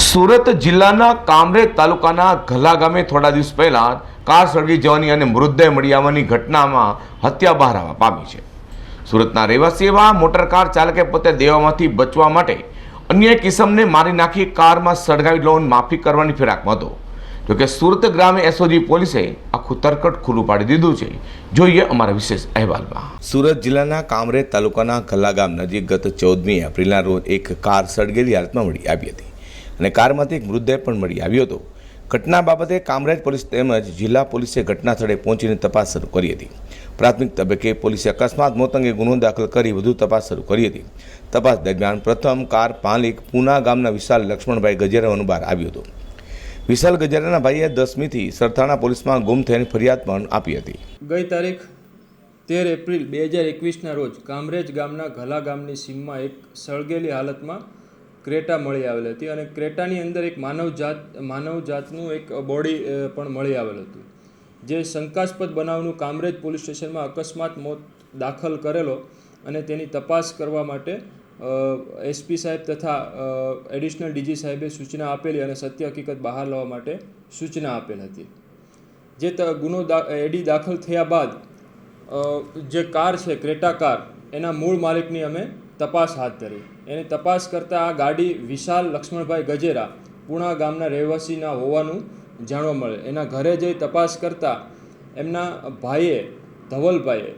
સુરત જિલ્લાના કામરેજ તાલુકાના ઘલા ગામે થોડા દિવસ પહેલા કાર સળગી જવાની અને મૃતદેહ મળી આવવાની ઘટનામાં હત્યા બહાર આવવા પામી છે. સુરતના રહેવાસી એવા મોટર કાર ચાલકે પોતે દેવામાંથી બચવા માટે અન્ય કિસમને મારી નાખી કારમાં સળગાવી લોન માફી કરવાની ફિરાકમાં હતો જોકે સુરત ગ્રામે એસઓજી પોલીસે આખું તરકટ ખુલ્લું પાડી દીધું છે. જોઈએ અમારા વિશેષ અહેવાલમાં. સુરત જિલ્લાના કામરેજ તાલુકાના ઘલા ગામ નજીક ગત ચૌદમી એપ્રિલના રોજ એક કાર સળગેલી હાલતમાં મળી આવી હતી. અને કારમાંથી એક મૃતદેહ પણ મળી આવ્યો હતો. ઘટના બાબતે કામરેજ પોલીસ તેમજ જિલ્લા પોલીસે ઘટના સ્થળે પહોંચીને તપાસ શરૂ કરી હતી. પ્રાથમિક તબક્કે પોલીસે અકસ્માત મોત અંગે ગુનો દાખલ કરી વધુ તપાસ શરૂ કરી હતી. તપાસ દરમિયાન પ્રથમ કાર પાલિક પૂના ગામના વિશાલ લક્ષ્મણભાઈ ગજેરા હોવાનું બહાર આવ્યું હતું. વિશાલ ગજેરાના ભાઈએ દસમીથી સરથાણા પોલીસમાં ગુમ થઈને ફરિયાદ પણ આપી હતી. ગઈ તારીખ તેર એપ્રિલ બે હજાર એકવીસના રોજ કામરેજ ગામના ઘલા ગામની સીમમાં એક સળગેલી હાલતમાં ક્રેટા મળી આવેલી હતી અને ક્રેટાની અંદર એક માનવ જાત માનવ જાતનું એક બોડી પણ મળી આવેલું હતું. જે શંકાસ્પદ બનાવનું કામરેજ પોલીસ સ્ટેશનમાં અકસ્માત મોત દાખલ કરેલો અને તેની તપાસ કરવા માટે એસપી સાહેબ તથા એડિશનલ ડીજી સાહેબે સૂચના આપેલી અને સત્ય હકીકત બહાર લાવવા માટે સૂચના આપેલ હતી. જે ગુનો એડી દાખલ થયા બાદ જે કાર છે, ક્રેટા કાર, એના મૂળ માલિકની અમે તપાસ હાથ ધરી. એની તપાસ કરતાં આ ગાડી વિશાલ લક્ષ્મણભાઈ ગજેરા પૂણા ગામના રહેવાસીના હોવાનું જાણવા મળે. એના ઘરે જઈ તપાસ કરતાં એમના ભાઈએ ધવલભાઈએ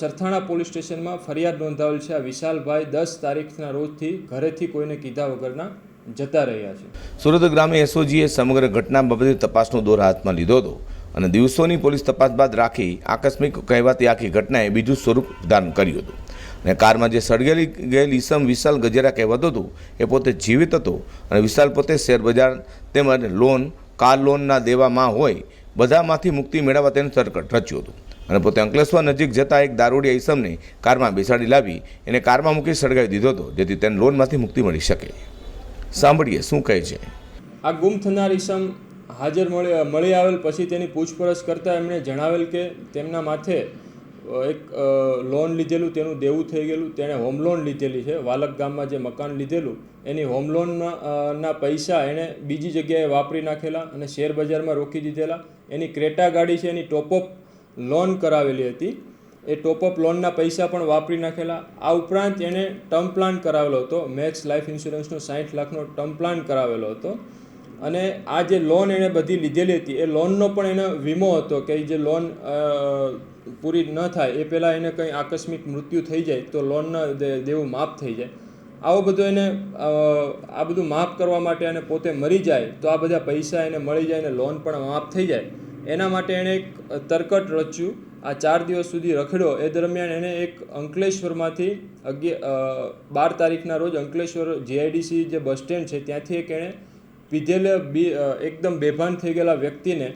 સરથાણા પોલીસ સ્ટેશનમાં ફરિયાદ નોંધાવેલ છે. આ વિશાલભાઈ દસ તારીખના રોજથી ઘરેથી કોઈને કીધા વગરના જતા રહ્યા છે. સુરત ગ્રામે એસઓજીએ સમગ્ર ઘટના બાબતે તપાસનો દોર હાથમાં લીધો હતો અને દિવસોની પોલીસ તપાસ બાદ રાખી આકસ્મિક કહેવાતી આખી ઘટનાએ બીજું સ્વરૂપ ધારણ કર્યું હતું. અને કારમાં જે સળગેલી ગયેલ ઈસમ વિશાલ ગજેરા કહેવાતો હતો, એ પોતે જીવિત હતો અને વિશાલ પોતે શેરબજાર તેમજ લોન, કાર લોનના દેવામાં હોય, બધામાંથી મુક્તિ મેળવવા તેનું તરકટ રચ્યું હતું. અને પોતે અંકલેશ્વર નજીક જતા એક દારૂડિયા ઈસમને કારમાં બેસાડી લાવી, એને કારમાં મૂકી સળગાવી દીધો હતો, જેથી તેને લોનમાંથી મુક્તિ મળી શકે. સાંભળીએ શું કહે છે. આ ગુમ થનાર ઈસમ હાજર મળી આવેલ પછી તેની પૂછપરછ કરતાં એમણે જણાવેલ કે તેમના માથે એક લોન લીધેલું, તેનું દેવું થઈ ગયેલું, તેણે હોમ લોન લીધેલી છે. વાલક ગામમાં જે મકાન લીધેલું, એની હોમ લોનના પૈસા એણે બીજી જગ્યાએ વાપરી નાખેલા અને શેર બજારમાં રોકી દીધેલા. એની ક્રેટા ગાડી છે, એની ટોપઅપ લોન કરાવેલી હતી. એ ટોપઅપ લોનના પૈસા પણ વાપરી નાખેલા. આ ઉપરાંત એણે ટર્મ પ્લાન કરાવેલો હતો. મેક્સ લાઈફ ઇન્સ્યોરન્સનો સાઠ લાખનો ટર્મ પ્લાન કરાવેલો હતો. અને આ જે લોન એણે બધી લીધેલી હતી, એ લોનનો પણ એનો વીમો હતો કે જે લોન પૂરી ન થાય, એ પહેલાં એને કંઈ આકસ્મિક મૃત્યુ થઈ જાય, તો લોન દેવું માફ થઈ જાય. આવો બધો એને આ બધું માફ કરવા માટે અને પોતે મરી જાય, તો આ બધા પૈસા એને મળી જાય અને લોન પણ માફ થઈ જાય. એના માટે એણે એક તરકટ રચ્યું. આ ચાર દિવસ સુધી રખડ્યો. એ દરમિયાન એણે એક અંકલેશ્વરમાંથી અગિયાર બાર તારીખના રોજ અંકલેશ્વર જીઆઈડીસી જે બસ સ્ટેન્ડ છે, ત્યાંથી એક એણે પીધેલ બી એકદમ બેભાન થઈ ગયેલા વ્યક્તિને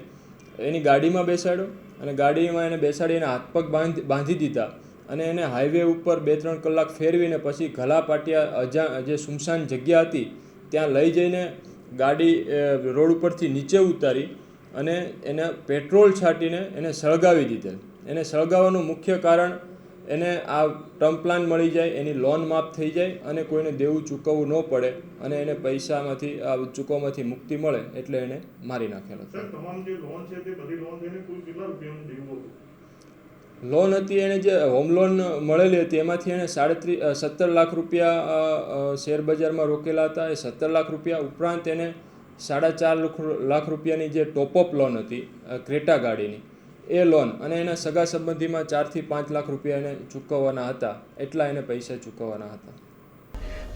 એની ગાડીમાં બેસાડ્યો. અને ગાડીમાં એને બેસાડી એને હાથ પગ બાંધી બાંધી દીધા. અને એને હાઈવે ઉપર બે ત્રણ કલાક ફેરવીને પછી ઘલા પાટિયા અજા જે સુમસાન જગ્યા હતી, ત્યાં લઈ જઈને ગાડી રોડ ઉપરથી નીચે ઉતારી અને એને પેટ્રોલ છાંટીને એને સળગાવી દીધેલ. એને સળગાવવાનું મુખ્ય કારણ એને આ ટર્મ પ્લાન મળી જાય એની લોન માફ થઈ જાય અને કોઈને દેવું ચૂકવવું ન પડે અને એને પૈસામાંથી આ ચૂકવવામાંથી મુક્તિ મળે એટલે એને મારી નાખેલો લોન હતું? લોન હતી એને જે હોમ લોન મળેલી હતી એમાંથી એણે સાડત્રીસ સત્તર લાખ રૂપિયા શેર બજારમાં રોકેલા હતા. એ સત્તર લાખ રૂપિયા ઉપરાંત એને સાડા ચાર લાખ લાખ રૂપિયાની જે ટોપઅપ લોન હતી ક્રેટા ગાડીની એ લોન અને એના સગા સંબંધીમાં ચારથી પાંચ લાખ રૂપિયા એને ચૂકવવાના હતા, એટલા એને પૈસા ચૂકવવાના હતા.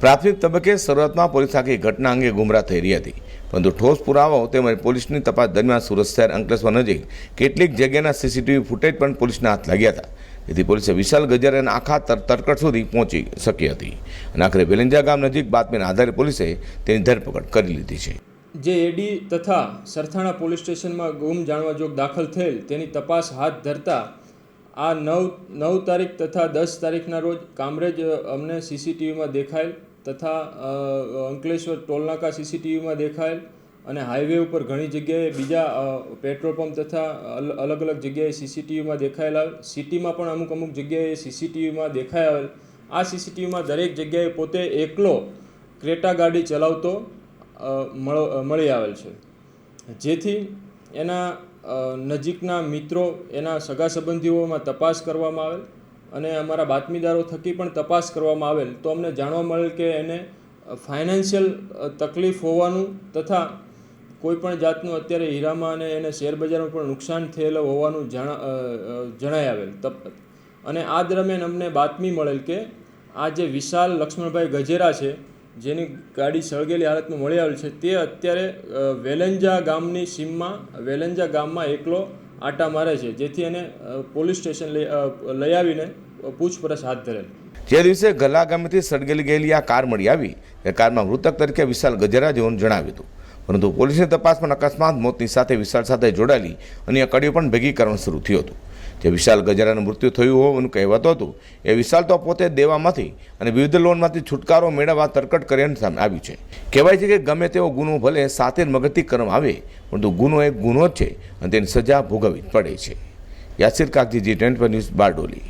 પ્રાથમિક તબક્કે શરૂઆતમાં પોલીસ આખી ઘટના અંગે ગુમરાહ થઈ રહી હતી, પરંતુ ઠોસ પુરાવાઓ તેમજ પોલીસની તપાસ દરમિયાન સુરત શહેર અંકલેશ્વર નજીક કેટલીક જગ્યાના સીસીટીવી ફૂટેજ પણ પોલીસના હાથ લાગ્યા હતા. જેથી પોલીસે વિશાલ ગજરાના આખા તર- તરકટ સુધી પહોંચી શકી હતી. અને આખરે વેલેન્જા ગામ નજીક બાતમીના આધારે પોલીસે તેની ધરપકડ કરી લીધી છે. જે એડી તથા સરથાણા પોલીસ સ્ટેશનમાં ગુમ જાણવા જોગ દાખલ થયેલ, તેની તપાસ હાથ ધરતા આ નવ નવ તારીખ તથા દસ તારીખના રોજ કામરેજ અમને સીસીટીવીમાં દેખાયેલ તથા અંકલેશ્વર ટોલનાકા સીસીટીવીમાં દેખાયેલ અને હાઈવે ઉપર ઘણી જગ્યાએ બીજા પેટ્રોલ પંપ તથા અલગ અલગ જગ્યાએ સીસીટીવીમાં દેખાયેલા સિટીમાં પણ અમુક અમુક જગ્યાએ સીસીટીવીમાં દેખાયેલ આ સીસીટીવીમાં દરેક જગ્યાએ પોતે એકલો ક્રેટા ગાડી ચલાવતો મળ- આવેલ છે. જેથી એના નજીકના મિત્રો, એના સગા સંબંધીઓમાં તપાસ કરવામાં આવેલ અને અમારા બાતમીદારો થકી પણ તપાસ કરવામાં આવેલ તો અમને જાણવા મળેલ કે એને ફાઇનાન્શિયલ તકલીફ હોવાનું તથા કોઈપણ જાતનું અત્યારે હીરામાં અને એને શેરબજારમાં પણ નુકસાન થયેલું હોવાનું જણાઈ આવેલ. તપ, અને આ દરમિયાન અમને બાતમી મળેલ કે આ જે વિશાલ લક્ષ્મણભાઈ ગજેરા છે જેની ગાડી સળગેલી હાલતમાં મળી આવેલ છે, તે અત્યારે વેલંજા ગામની સીમમાં, વેલંજા ગામમાં એકલો આટા મારે છે, જેથી એને પોલીસ સ્ટેશન લઈ આવીને પૂછપરછ હાથ ધરેલ. જે દિવસે ગલા ગામેથી સળગેલી ગયેલી આ કાર મળી આવી, એ કારમાં મૃતક તરીકે વિશાલ ગજેરા જેવું જણાવ્યું હતું. પરંતુ પોલીસની તપાસમાં અકસ્માત મોતની સાથે વિશાળ સાથે જોડાયેલી અન્ય કડીઓ પણ ભેગી કરવાનું શરૂ થયું હતું. જે વિશાલ ગજરાનું મૃત્યુ થયું હોવાનું કહેવાતું હતું, એ વિશાલ તો પોતે દેવામાંથી અને વિવિધ લોનમાંથી છુટકારો મેળવવા તરકટ કરીને સામે આવ્યું છે. કહેવાય છે કે ગમે તેવો ગુનો ભલે સાથે મગજથી કરવામાં આવે, પરંતુ ગુનો એક ગુનો જ છે અને તેની સજા ભોગવવી પડે છે. Yasir Kakji G twenty news Bardoli.